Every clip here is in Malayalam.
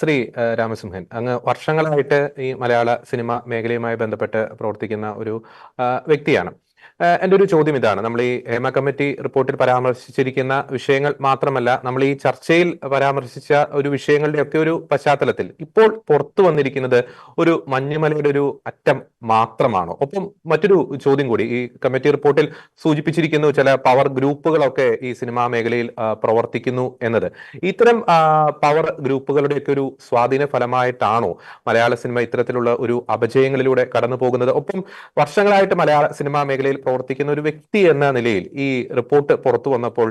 ശ്രീ രാമസിംഹൻ അങ്ങ് വർഷങ്ങളായിട്ട് ഈ മലയാള സിനിമ മേഖലയുമായി ബന്ധപ്പെട്ട് പ്രവർത്തിക്കുന്ന ഒരു വ്യക്തിയാണ്. എന്റെ ഒരു ചോദ്യം ഇതാണ്. നമ്മൾ ഈ ഹേമ കമ്മിറ്റി റിപ്പോർട്ടിൽ പരാമർശിച്ചിരിക്കുന്ന വിഷയങ്ങൾ മാത്രമല്ല നമ്മൾ ഈ ചർച്ചയിൽ പരാമർശിച്ച ഒരു വിഷയങ്ങളുടെ ഒക്കെ ഒരു പശ്ചാത്തലത്തിൽ ഇപ്പോൾ പുറത്തു വന്നിരിക്കുന്നത് ഒരു മഞ്ഞുമലയുടെ ഒരു അറ്റം മാത്രമാണോ? ഒപ്പം മറ്റൊരു ചോദ്യം കൂടി ഈ കമ്മിറ്റി റിപ്പോർട്ടിൽ സൂചിപ്പിച്ചിരിക്കുന്നു ചില പവർ ഗ്രൂപ്പുകളൊക്കെ ഈ സിനിമാ മേഖലയിൽ പ്രവർത്തിക്കുന്നു എന്നത്. ഇത്തരം പവർ ഗ്രൂപ്പുകളുടെയൊക്കെ ഒരു സ്വാധീന ഫലമായിട്ടാണോ മലയാള സിനിമ ഇത്തരത്തിലുള്ള ഒരു അപജയങ്ങളിലൂടെ കടന്നു പോകുന്നത് ഒപ്പം വർഷങ്ങളായിട്ട് മലയാള സിനിമാ മേഖലയിൽ പ്രവർത്തിക്കുന്ന ഒരു വ്യക്തി എന്ന നിലയിൽ ഈ റിപ്പോർട്ട് പുറത്തു വന്നപ്പോൾ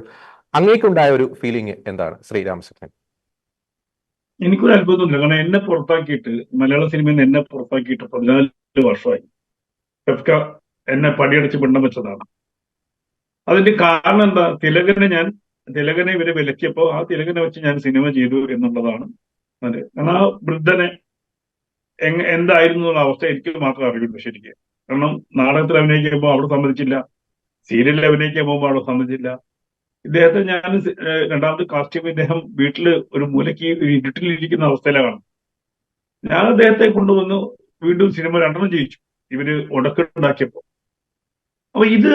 അങ്ങേക്കുണ്ടായ ഒരു ഫീലിംഗ് എന്താണ്? ശ്രീരാമകൃഷ്ണൻ എനിക്കൊരു അത്ഭുതമില്ല കാരണം എന്നെ പുറത്താക്കിയിട്ട് മലയാള സിനിമയിൽ നിന്ന് എന്നെ പുറത്താക്കിയിട്ട് പതിനാല് വർഷമായി. പെപ്ക എന്നെ പടിയടച്ച് പിണ്ടം വെച്ചതാണ്. അതിന്റെ കാരണം എന്താ? തിലകനെ ഞാൻ തിലകനെ ഇവരെ വിലക്കിയപ്പോ ആ തിലകനെ വെച്ച് ഞാൻ സിനിമ ചെയ്തു എന്നുള്ളതാണ് കാരണം ആ വൃദ്ധനെ എന്തായിരുന്നു അവസ്ഥ എനിക്ക് മാത്രം അറിയുള്ളൂ ശരിക്കും. കാരണം നാടകത്തിൽ അഭിനയിക്കുമ്പോൾ അവിടെ സമ്മതിച്ചില്ല. സീരിയലിൽ അഭിനയിക്കാൻ പോകുമ്പോൾ അവിടെ സമ്മതിച്ചില്ല. ഇദ്ദേഹത്തെ ഞാൻ രണ്ടാമത് കാസ്റ്റ് കാസ്റ്റ്യൂം ഇദ്ദേഹം വീട്ടിൽ ഒരു മൂലയ്ക്ക് ഒരു ഇരുട്ടിലിരിക്കുന്ന അവസ്ഥയിലാണ്. ഞാൻ അദ്ദേഹത്തെ കൊണ്ടുവന്നു വീണ്ടും സിനിമ രണ്ടെണ്ണം ജയിച്ചു. ഇവർ ഉടക്കുണ്ടാക്കിയപ്പോ അപ്പൊ ഇത്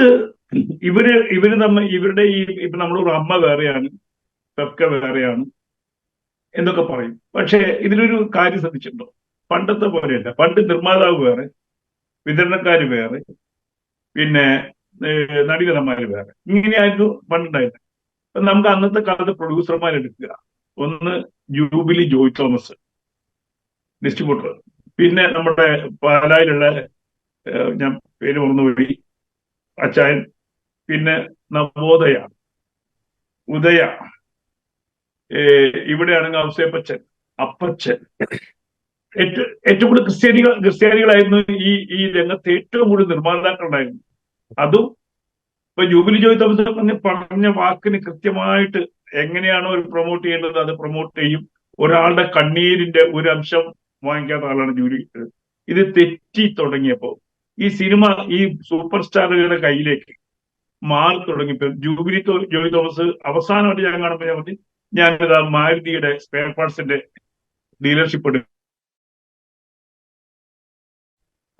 ഇവർ ഇവർ തമ്മിൽ ഇവരുടെ ഈ ഇപ്പൊ നമ്മളൊരു അമ്മ വേറെയാണ് പെപ്ക വേറെയാണ് എന്നൊക്കെ പറയും. പക്ഷേ ഇതിലൊരു കാര്യം ശ്രദ്ധിച്ചിട്ടുണ്ടോ? പണ്ടത്തെ പോലെയല്ല. പണ്ട് നിർമ്മാതാവ് വേറെ വിതരണക്കാര് വേറെ പിന്നെ ഏഹ് വേറെ. ഇങ്ങനെയായിരുന്നു പണ്ടുണ്ടായിരുന്നത് നമുക്ക് അന്നത്തെ കാലത്ത് പ്രൊഡ്യൂസർമാർ എടുക്കുക ഒന്ന് ജൂബിലി ജോയ് തോമസ് ഡിസ്ട്രിബ്യൂട്ടർ പിന്നെ നമ്മുടെ പാലായിലുള്ള ഞാൻ പേര് മറന്നുപോയി അച്ചായൻ. പിന്നെ നവോദയ ഉദയ ഇവിടെയാണെങ്കിൽ ഔസേപ്പച്ചൻ അപ്പച്ചൻ. ഏറ്റവും ഏറ്റവും കൂടുതൽ ക്രിസ്ത്യാനികൾ ക്രിസ്ത്യാനികളായിരുന്നു ഈ ഈ രംഗത്ത് ഏറ്റവും കൂടുതൽ നിർമ്മാതാക്കളുണ്ടായിരുന്നു അതും ഇപ്പൊ ജൂബിലി ജോയ് തോമസ് പറഞ്ഞ വാക്കിന് കൃത്യമായിട്ട് എങ്ങനെയാണോ ഒരു പ്രൊമോട്ട് ചെയ്യേണ്ടത് അത് പ്രൊമോട്ട് ചെയ്യും. ഒരാളുടെ കണ്ണീരിന്റെ ഒരു അംശം വാങ്ങിക്കാത്ത ആളാണ് ജൂലി ഇത് തെറ്റി തുടങ്ങിയപ്പോ ഈ സിനിമ ഈ സൂപ്പർ സ്റ്റാറുകളുടെ കയ്യിലേക്ക് മാറി തുടങ്ങിയപ്പോ ജൂബിലി ജോയ് തോമസ് അവസാനമായിട്ട് ഞാൻ കാണുമ്പോൾ ഞാൻ പറഞ്ഞു ഞാനിതാ മാരുതിയുടെ സ്പെയർ പാർട്സിന്റെ ഡീലർഷിപ്പ് എടുക്കും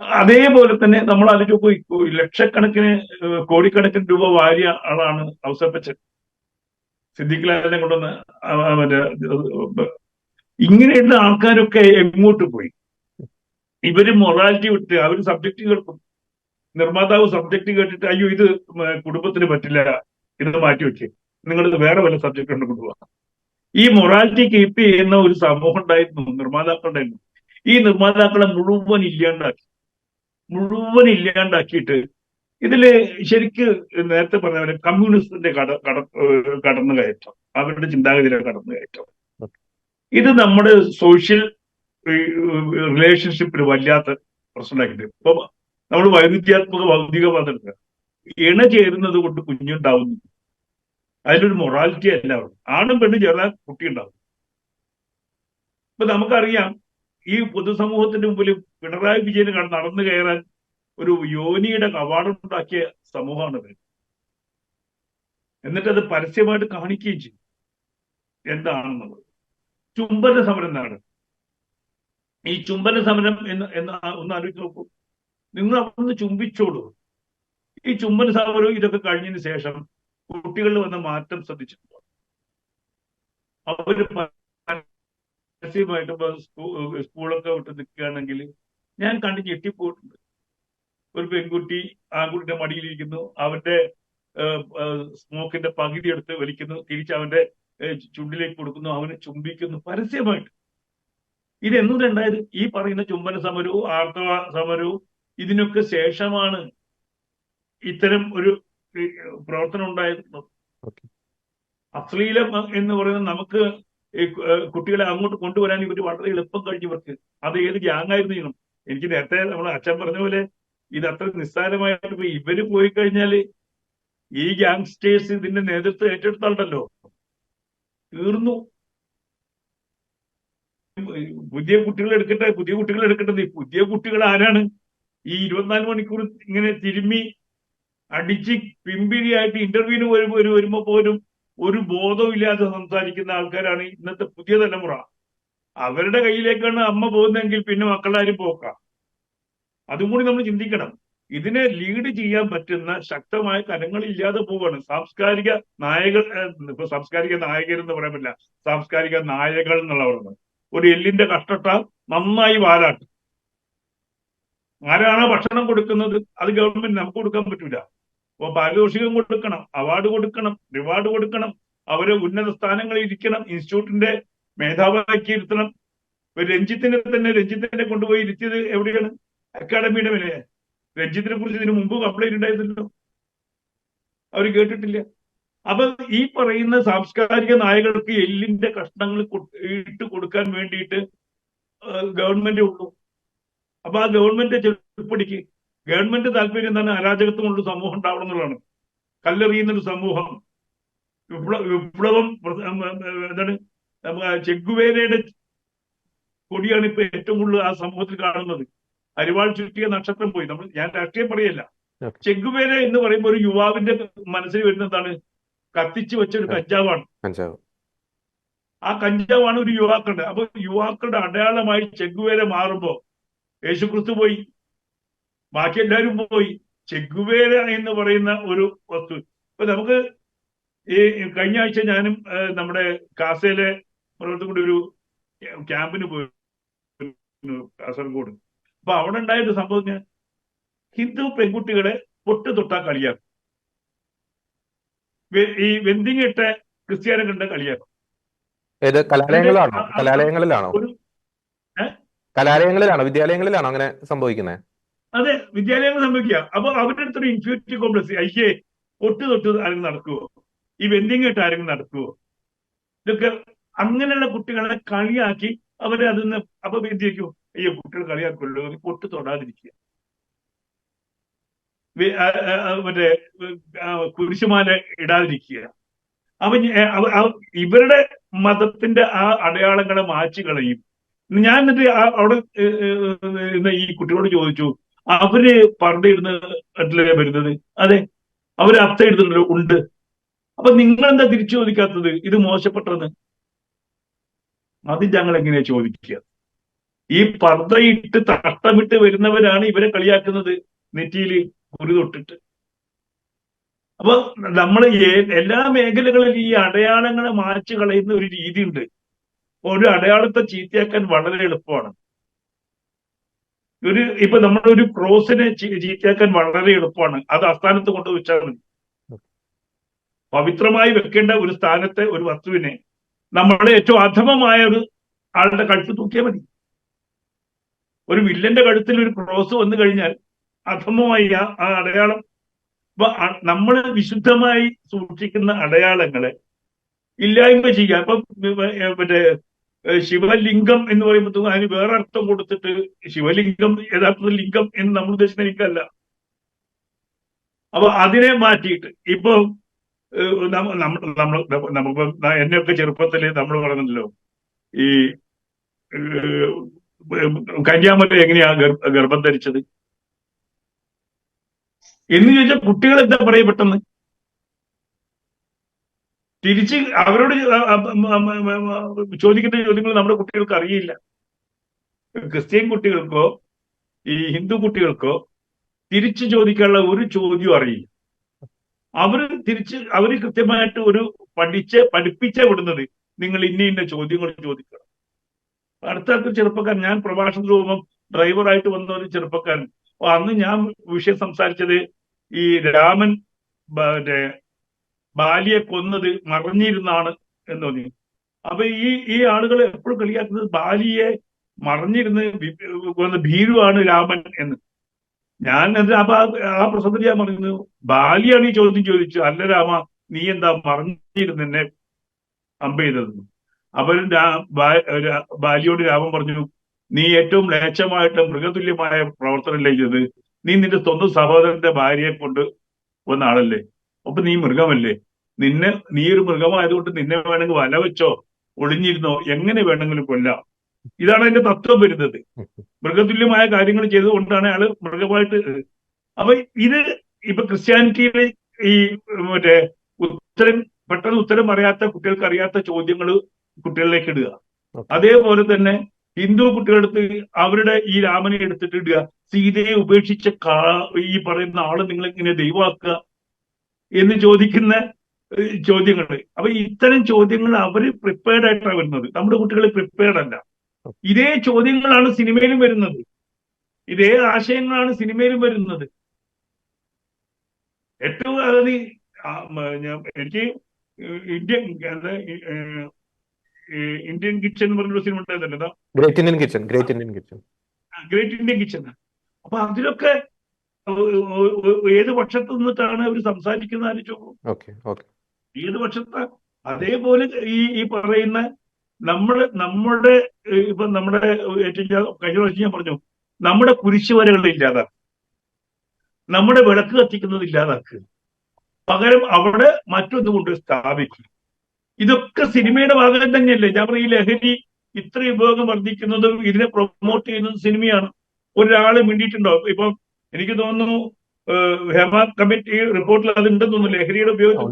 അതേപോലെ തന്നെ നമ്മൾ പോയി ലക്ഷക്കണക്കിന് കോടിക്കണക്കിന് രൂപ വാരിയ ആളാണ് അവസരപ്പച്ചൻ. സിദ്ദിഖിലാലിനെ കൊണ്ടുവന്ന് മറ്റേ ഇങ്ങനെയുള്ള ആൾക്കാരൊക്കെ എങ്ങോട്ട് പോയി? ഇവർ മൊറാലിറ്റി വിട്ട് അവർ സബ്ജക്റ്റ് കേൾക്കും. നിർമ്മാതാവ് സബ്ജക്റ്റ് കേട്ടിട്ട് അയ്യോ ഇത് കുടുംബത്തിന് പറ്റില്ല ഇത് മാറ്റി വെച്ച് നിങ്ങൾ വേറെ വല്ല സബ്ജക്റ്റ് കൊണ്ട് കൊണ്ടുപോകാം ഈ മൊറാലിറ്റി കീപ്പ് ചെയ്യുന്ന ഒരു സമൂഹം ഉണ്ടായിരുന്നു നിർമ്മാതാക്കളുണ്ടായിരുന്നു. ഈ നിർമ്മാതാക്കളെ മുഴുവൻ ഇല്ലാണ്ടാക്കി. മുഴുവൻ ഇല്ലാണ്ടാക്കിയിട്ട് ഇതിൽ ശരിക്ക് നേരത്തെ പറഞ്ഞ പോലെ കമ്മ്യൂണിസ്റ്റിന്റെ കട കട കടന്നു കയറ്റം അവരുടെ ചിന്താഗതിയിലെ കടന്നു കയറ്റം ഇത് നമ്മുടെ സോഷ്യൽ റിലേഷൻഷിപ്പിൽ വല്ലാത്ത പ്രശ്നമാക്കിയിട്ട് ഇപ്പൊ നമ്മൾ വൈരുദ്ധ്യാത്മക ഭൗതികവാദം എടുക്കുക ഇണ ചേരുന്നത് കൊണ്ട് കുഞ്ഞുണ്ടാവുന്നു. അതിലൊരു മൊറാലിറ്റി അല്ല. ആണും പെണ്ണും ചേർന്നാൽ കുട്ടി ഉണ്ടാവും ഇപ്പൊ നമുക്കറിയാം ഈ പൊതുസമൂഹത്തിന്റെ മുമ്പിൽ പിണറായി വിജയന് നടന്നു കയറാൻ ഒരു യോനിയുടെ ഉണ്ടാക്കിയ സമൂഹമാണത്. എന്നിട്ട് അത് പരസ്യമായിട്ട് കാണിക്കുകയും ചെയ്യും എന്താണെന്നുള്ളത്. ചുംബന സമരം എന്നാണ് ഈ ചുംബന സമരം എന്ന് എന്ന് ഒന്ന് ആലോചിച്ച് നോക്കൂ. നിങ്ങൾ അവിടുന്ന് ചുംബിച്ചോളൂ. ഈ ചുംബന സമരവും ഇതൊക്കെ കഴിഞ്ഞതിന് ശേഷം കുട്ടികളിൽ വന്ന മാറ്റം ശ്രദ്ധിച്ചിട്ടുണ്ടോ? അവർ സ്കൂ- സ്കൂളൊക്കെ വിട്ട് നിൽക്കുകയാണെങ്കിൽ ഞാൻ കണ്ട് ഞെട്ടിപ്പോയിട്ടുണ്ട്. ഒരു പെൺകുട്ടി ആൺകുട്ടിയുടെ മടിയിലിരിക്കുന്നു. അവന്റെ സ്മോക്കിന്റെ പകുതി എടുത്ത് വലിക്കുന്നു. തിരിച്ച് അവന്റെ ചുണ്ടിലേക്ക് കൊടുക്കുന്നു. അവനെ ചുംബിക്കുന്നു. പരസ്യമായിട്ട്. ഇതെന്നും രണ്ടായത് ഈ പറയുന്ന ചുംബന സമരവും ആർത്തവ സമരവും ഇതിനൊക്കെ ശേഷമാണ് ഇത്തരം ഒരു പ്രവർത്തനം ഉണ്ടായത്. അശ്ലീലം എന്ന് പറയുന്നത് നമുക്ക് കുട്ടികളെ അങ്ങോട്ട് കൊണ്ടുവരാൻ ഇവർ വളരെ എളുപ്പം കഴിഞ്ഞു ഇവർക്ക്. അത് ഏത് ഗ്യാങ് ആയിരുന്നു ചെയ്യണം? എനിക്ക് നേരത്തെ നമ്മൾ അച്ഛൻ പറഞ്ഞ പോലെ ഇത് അത്ര നിസ്സാരമായിട്ട് ഇവർ പോയി കഴിഞ്ഞാൽ ഈ ഗ്യാങ്സ്റ്റേഴ്സ് ഇതിന്റെ നേതൃത്വം ഏറ്റെടുത്താളുണ്ടല്ലോ തീർന്നു. പുതിയ കുട്ടികൾ എടുക്കട്ടെ പുതിയ കുട്ടികൾ എടുക്കട്ടെ. ഈ പുതിയ കുട്ടികൾ ആരാണ്? ഈ ഇരുപത്തിനാല് മണിക്കൂർ ഇങ്ങനെ തിരുമ്മി അടിച്ച് പിമ്പിരിയായിട്ട് ഇന്റർവ്യൂവിന് വരുമ്പോ വരുമ്പോ പോലും ഒരു ബോധവും ഇല്ലാതെ സംസാരിക്കുന്ന ആൾക്കാരാണ് ഇന്നത്തെ പുതിയ തലമുറ. അവരുടെ കയ്യിലേക്കാണ് അമ്മ പോകുന്നതെങ്കിൽ പിന്നെ മക്കളാരും പോക്കാം. അതും കൂടി നമ്മൾ ചിന്തിക്കണം. ഇതിനെ ലീഡ് ചെയ്യാൻ പറ്റുന്ന ശക്തമായ കരങ്ങൾ ഇല്ലാതെ പോവാണ്. സാംസ്കാരിക നായകർ ഇപ്പൊ സാംസ്കാരിക നായകർ എന്ന് പറയാൻ പറ്റില്ല. സാംസ്കാരിക നായകൾ എന്നുള്ളവരാണ് ഒരു എല്ലിന്റെ കഷ്ടട്ടാൽ നന്നായി വാലാട്ടും. ആരാണോ ഭക്ഷണം കൊടുക്കുന്നത്? അത് ഗവൺമെന്റ് നമുക്ക് കൊടുക്കാൻ പറ്റൂല. അപ്പൊ പാരിതോഷികം കൊടുക്കണം അവാർഡ് കൊടുക്കണം റിവാർഡ് കൊടുക്കണം അവർ ഉന്നത സ്ഥാനങ്ങളിൽ ഇരിക്കണം ഇൻസ്റ്റിറ്റ്യൂട്ടിന്റെ മേധാവിയാക്കി ഇരുത്തണം. രഞ്ജിത്തിനെ തന്നെ രഞ്ജിത്തിനെ കൊണ്ടുപോയി ഇരുത്തിയത് എവിടെയാണ്? അക്കാഡമിയുടെ മേലെ. രഞ്ജിത്തിനെ കുറിച്ച് ഇതിനു മുമ്പ് കംപ്ലൈന്റ് ഉണ്ടായിരുന്നല്ലോ. അവർ കേട്ടിട്ടില്ല. അപ്പൊ ഈ പറയുന്ന സാംസ്കാരിക നായകർക്ക് എല്ലിന്റെ കഷ്ണങ്ങൾ ഇട്ട് കൊടുക്കാൻ വേണ്ടിയിട്ട് ഗവൺമെന്റ് ഉള്ളൂ. അപ്പൊ ആ ഗവൺമെന്റ് ചെറുപ്പടിക്ക് ഗവൺമെന്റ് താല്പര്യം തന്നെ അരാജകത്വമുള്ള സമൂഹം ഉണ്ടാവണം എന്നുള്ളതാണ്. കല്ലെറിയുന്ന ഒരു സമൂഹം. വിപ്ലവ എന്താണ് ചെഗുവേരയുടെ കൊടിയാണ് ഇപ്പൊ ഏറ്റവും കൂടുതൽ ആ സമൂഹത്തിൽ കാണുന്നത്. അരിവാൾ ചുറ്റിയ നക്ഷത്രം പോയി. നമ്മൾ ഞാൻ രാഷ്ട്രീയം പറയല്ല. ചെഗുവേര എന്ന് പറയുമ്പോൾ ഒരു യുവാവിന്റെ മനസ്സിൽ വരുന്ന എന്താണ് കത്തിച്ചു വെച്ച ഒരു കഞ്ചാവാണ്. കഞ്ചാവ്. ആ കഞ്ചാവാണ് ഒരു യുവാക്കളുടെ. അപ്പൊ യുവാക്കളുടെ അടയാളമായി ചെഗുവേര മാറുമ്പോ യേശുക്രിസ്തു പോയി ബാക്കി എല്ലാവരും പോയി. ചെഗുവേര എന്ന് പറയുന്ന ഒരു വസ്തു. ഇപ്പൊ നമുക്ക് ഈ കഴിഞ്ഞ ആഴ്ച ഞാനും നമ്മുടെ കാസയിലെ കൂടി ഒരു ക്യാമ്പിന് പോയി. കാസർഗോഡ്. അപ്പൊ അവിടെ ഉണ്ടായ ഒരു സംഭവം ഞാൻ ഹിന്ദു പെൺകുട്ടികളെ പൊട്ട് തൊട്ടാ കളിയാക്കും. ഈ വെന്തിങ് ഇട്ട ക്രിസ്ത്യാനി കണ്ട കളിയാക്കും. ഏത് കലാലയങ്ങളിലാണോ? കലാലയങ്ങളിലാണോ? കലാലയങ്ങളിലാണോ? വിദ്യാലയങ്ങളിലാണോ അങ്ങനെ സംഭവിക്കുന്നത് അതെ വിദ്യാലയങ്ങൾ സംഭവിക്കുക അപ്പൊ അവരുടെ അടുത്തൊരു ഇൻഫ്യൂരിറ്റി കോംപ്ലക്സ് അയ്യേ ഒട്ട് തൊട്ട് ആരെങ്കിലും നടക്കുവോ? ഈ വെന്തിങ് ഇട്ട് ആരെങ്കിലും നടക്കുവോ? ഇതൊക്കെ അങ്ങനെയുള്ള കുട്ടികളെ കളിയാക്കി അവരെ അതിന്ന് അപ്പൊ വിദ്യക്കോ അയ്യോ കുട്ടികൾ കളിയാക്കുള്ളൂ പൊട്ട് തൊടാതിരിക്കുക. മറ്റേ കുരിശുമാല ഇടാതിരിക്കുക. അവ- ഇവരുടെ മതത്തിന്റെ ആ അടയാളങ്ങളെ മാറ്റി കളയും. ഞാൻ എന്നിട്ട് അവിടെ ഈ കുട്ടികളോട് ചോദിച്ചു അവർ പർദ്ദയിടുന്നല്ലേ വരുന്നത്? അതെ. അവർ അർത്ഥ എഴുതുന്നുണ്ടല്ലോ ഉണ്ട്. അപ്പൊ നിങ്ങൾ എന്താ തിരിച്ചു ചോദിക്കാത്തത് ഇത് മോശപ്പെട്ടത് അത് ഞങ്ങൾ എങ്ങനെയാ ചോദിക്കുക? ഈ പർദ്ദയിട്ട് തട്ടമിട്ട് വരുന്നവരാണ് ഇവരെ കളിയാക്കുന്നത് നെറ്റിയിൽ കുരു തൊട്ടിട്ട്. അപ്പൊ നമ്മൾ എല്ലാ മേഖലകളിലും ഈ അടയാളങ്ങളെ മാറ്റി കളയുന്ന ഒരു രീതിയുണ്ട്. ഒരു അടയാളത്തെ ചീത്തയാക്കാൻ വളരെ എളുപ്പമാണ്. ഒരു ഇപ്പൊ നമ്മളൊരു ക്രോസിനെ ചീത്തയാക്കാൻ വളരെ എളുപ്പമാണ്. അത് അസ്ഥാനത്ത് കൊണ്ട് വെച്ചാൽ മതി. പവിത്രമായി വെക്കേണ്ട ഒരു സ്ഥാനത്തെ ഒരു വസ്തുവിനെ നമ്മളെ ഏറ്റവും അധമമായ ഒരു ആളുടെ കഴുത്ത് തൂക്കിയാൽ മതി. ഒരു വില്ലന്റെ കഴുത്തിൽ ഒരു ക്രോസ് വന്നു കഴിഞ്ഞാൽ അധമമായി ആ അടയാളം അപ്പൊ നമ്മൾ വിശുദ്ധമായി സൂക്ഷിക്കുന്ന അടയാളങ്ങളെ ഇല്ലായ്മ ചെയ്യുക ഇപ്പൊ മറ്റേ ശിവലിംഗം എന്ന് പറയുമ്പോൾ അതിന് വേറെ അർത്ഥം കൊടുത്തിട്ട് ശിവലിംഗം യഥാർത്ഥത്തിൽ ലിംഗം എന്ന് നമ്മൾ ഉദ്ദേശിക്കുന്ന ലിംഗമല്ല. അപ്പൊ അതിനെ മാറ്റിയിട്ട് ഇപ്പൊ നമ്മൾ നമുക്ക് എന്നെയൊക്കെ ചെറുപ്പത്തിൽ നമ്മൾ പറഞ്ഞല്ലോ ഈ കന്യാമല എങ്ങനെയാ ഗർഭം ധരിച്ചത്? എന്ന് ചോദിച്ചാൽ കുട്ടികൾ എന്താ പറയും പെട്ടെന്ന്? തിരിച്ച് അവരോട് ചോദിക്കേണ്ട ചോദ്യങ്ങൾ നമ്മുടെ കുട്ടികൾക്ക് അറിയില്ല. ക്രിസ്ത്യൻ കുട്ടികൾക്കോ ഈ ഹിന്ദു കുട്ടികൾക്കോ തിരിച്ചു ചോദിക്കാനുള്ള ഒരു ചോദ്യവും അറിയില്ല. അവർ തിരിച്ച് അവർ കൃത്യമായിട്ട് ഒരു പഠിച്ച് പഠിപ്പിച്ച വിടുന്നത് നിങ്ങൾ ഇന്ന ഇന്ന ചോദ്യങ്ങൾ ചോദിക്കണം. അടുത്ത ഒരു ചെറുപ്പക്കാരൻ ഞാൻ പ്രഭാഷണ രൂപം ഡ്രൈവറായിട്ട് വന്ന ഒരു ചെറുപ്പക്കാരൻ അന്ന് ഞാൻ വിഷയം സംസാരിച്ചത് ഈ രാമൻ ബാലിയെ കൊന്നത് മറിഞ്ഞിരുന്നാണ് എന്ന് തോന്നി അപ്പൊ ഈ ഈ ആളുകൾ എപ്പോഴും കളിയാക്കുന്നത് ബാലിയെ മറിഞ്ഞിരുന്ന് ഭീരുവാണ് രാമൻ എന്ന്. ഞാൻ എന്നിട്ട് അപ്പൊ ആ- പ്രസംഗത്തിൽ ഞാൻ പറയുന്നു ബാലിയാണ് ഈ ചോദ്യം ചോദിച്ചു അല്ല രാമ നീ എന്താ മറിഞ്ഞിരുന്ന് എന്നെ അമ്പ ചെയ്തത്? അവൻ രാ- ബാ- രാ- ബാലിയോട് രാമൻ പറഞ്ഞു നീ ഏറ്റവും ലേച്ഛമായിട്ട് മൃഗതുല്യമായ പ്രവർത്തനം ചെയ്തത്? നീ നിന്റെ സ്വന്തം സഹോദരന്റെ ഭാര്യയെ കൊണ്ട് വന്ന ആളല്ലേ? അപ്പൊ നീ മൃഗമല്ലേ? നിന്നെ നീ ഒരു മൃഗമായതുകൊണ്ട് നിന്നെ വേണമെങ്കിൽ വല വെച്ചോ ഒളിഞ്ഞിരുന്നോ എങ്ങനെ വേണമെങ്കിലും കൊല്ലാം. ഇതാണ് അതിന്റെ തത്വം വരുന്നത്. മൃഗതുല്യമായ കാര്യങ്ങൾ ചെയ്തുകൊണ്ടാണ് അയാൾ മൃഗമായിട്ട് അപ്പൊ ഇത് ഇപ്പൊ ക്രിസ്ത്യാനിറ്റിയിലെ ഈ മറ്റേ ഉത്തരം പെട്ടെന്ന് ഉത്തരം അറിയാത്ത കുട്ടികൾക്ക് അറിയാത്ത ചോദ്യങ്ങൾ കുട്ടികളിലേക്ക് ഇടുക. അതേപോലെ തന്നെ ഹിന്ദു കുട്ടികളെടുത്ത് അവരുടെ ഈ രാമനെ എടുത്തിട്ട് ഇടുക. സീതയെ ഉപേക്ഷിച്ച കാ- ഈ പറയുന്ന ആൾ നിങ്ങൾ ഇങ്ങനെ ദൈവമാക്കുക? എന്ന് ചോദിക്കുന്ന ചോദ്യങ്ങൾ അപ്പൊ ഇത്തരം ചോദ്യങ്ങൾ അവർ പ്രിപ്പയർഡ് ആയിട്ടാണ് വരുന്നത്. നമ്മുടെ കുട്ടികൾ പ്രിപ്പയർഡ് അല്ല. ഇതേ ചോദ്യങ്ങളാണ് സിനിമയിലും വരുന്നത്. ഇതേ ആശയങ്ങളാണ് സിനിമയിലും വരുന്നത്. ഏറ്റവും അതായത് എനിക്ക് ഇന്ത്യൻ ഇന്ത്യൻ കിച്ചൺ എന്ന് പറഞ്ഞൊരു സിനിമ ഉണ്ടായിരുന്നല്ലോ. Great Indian kitchen great Indian kitchen. Great Indian kitchen. അപ്പൊ അതിലൊക്കെ ഏത് പക്ഷത്ത് നിന്നിട്ടാണ് അവർ സംസാരിക്കുന്നത് ആലോചിച്ചു ഓക്കെ ഓക്കെ. ഏത് പക്ഷത്ത? അതേപോലെ ഈ ഈ പറയുന്ന നമ്മുടെ നമ്മുടെ ഇപ്പൊ നമ്മുടെ ഏറ്റവും കഴിഞ്ഞ പ്രാവശ്യം ഞാൻ പറഞ്ഞു നമ്മുടെ കുരിശുവരകൾ ഇല്ലാതാക്കുക. നമ്മുടെ വിളക്ക് കത്തിക്കുന്നത് ഇല്ലാതാക്കുക. പകരം അവിടെ മറ്റൊന്ന് കൊണ്ട് സ്ഥാപിക്കും ഇതൊക്കെ സിനിമയുടെ ഭാഗം തന്നെയല്ലേ? ഞാൻ പറയും ഈ ലഹരി ഇത്ര ഉപയോഗം വർദ്ധിക്കുന്നതും ഇതിനെ പ്രൊമോട്ട് ചെയ്യുന്നതും സിനിമയാണ്. ഒരാൾ മിണ്ടിയിട്ടുണ്ടോ? ഇപ്പൊ എനിക്ക് തോന്നുന്നു ഹെമ കമ്മിറ്റി റിപ്പോർട്ടിൽ അത് ഉണ്ടെന്ന് തോന്നുന്നു. ലഹരിയുടെ ഉപയോഗം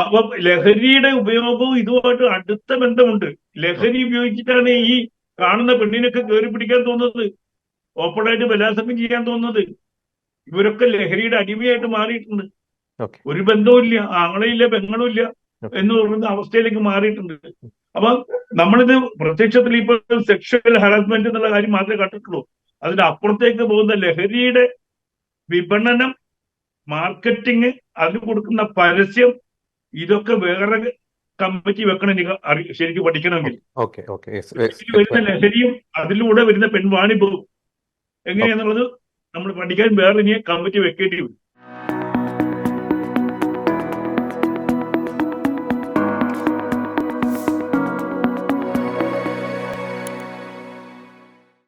അപ്പൊ ലഹരിയുടെ ഉപയോഗവും ഇതുമായിട്ട് അടുത്ത ബന്ധമുണ്ട്. ലഹരി ഉപയോഗിച്ചിട്ടാണ് ഈ കാണുന്ന പെണ്ണിനൊക്കെ കയറി പിടിക്കാൻ തോന്നുന്നത്. ഓപ്പണായിട്ട് ബലാത്സംഗം ചെയ്യാൻ തോന്നുന്നത്. ഇവരൊക്കെ ലഹരിയുടെ അടിമയായിട്ട് മാറിയിട്ടുണ്ട്. ഒരു ഒരു ബന്ധവുമില്ല ആങ്ങളില്ല പെങ്ങളും ഇല്ല. എന്ന് പറയുന്ന അവസ്ഥയിലേക്ക് മാറിയിട്ടുണ്ട്. അപ്പൊ നമ്മളിത് പ്രത്യക്ഷത്തിൽ ഇപ്പൊ സെക്ഷൽ ഹറാസ്മെന്റ് എന്നുള്ള കാര്യം മാത്രമേ കണ്ടിട്ടുള്ളൂ. അതിന്റെ അപ്പുറത്തേക്ക് പോകുന്ന ലഹരിയുടെ വിപണനം മാർക്കറ്റിങ് അതിന് കൊടുക്കുന്ന പരസ്യം ഇതൊക്കെ വേറെ കമ്മിറ്റി വെക്കണം എനിക്ക് ശരിക്കും പഠിക്കണമെങ്കിൽ. വരുന്ന ലഹരിയും അതിലൂടെ വരുന്ന പെൺവാണിഭവും എങ്ങനെയാന്നുള്ളത് നമ്മൾ പഠിക്കാൻ വേറെ ഇനി കമ്മിറ്റി വെക്കേണ്ടി വരും.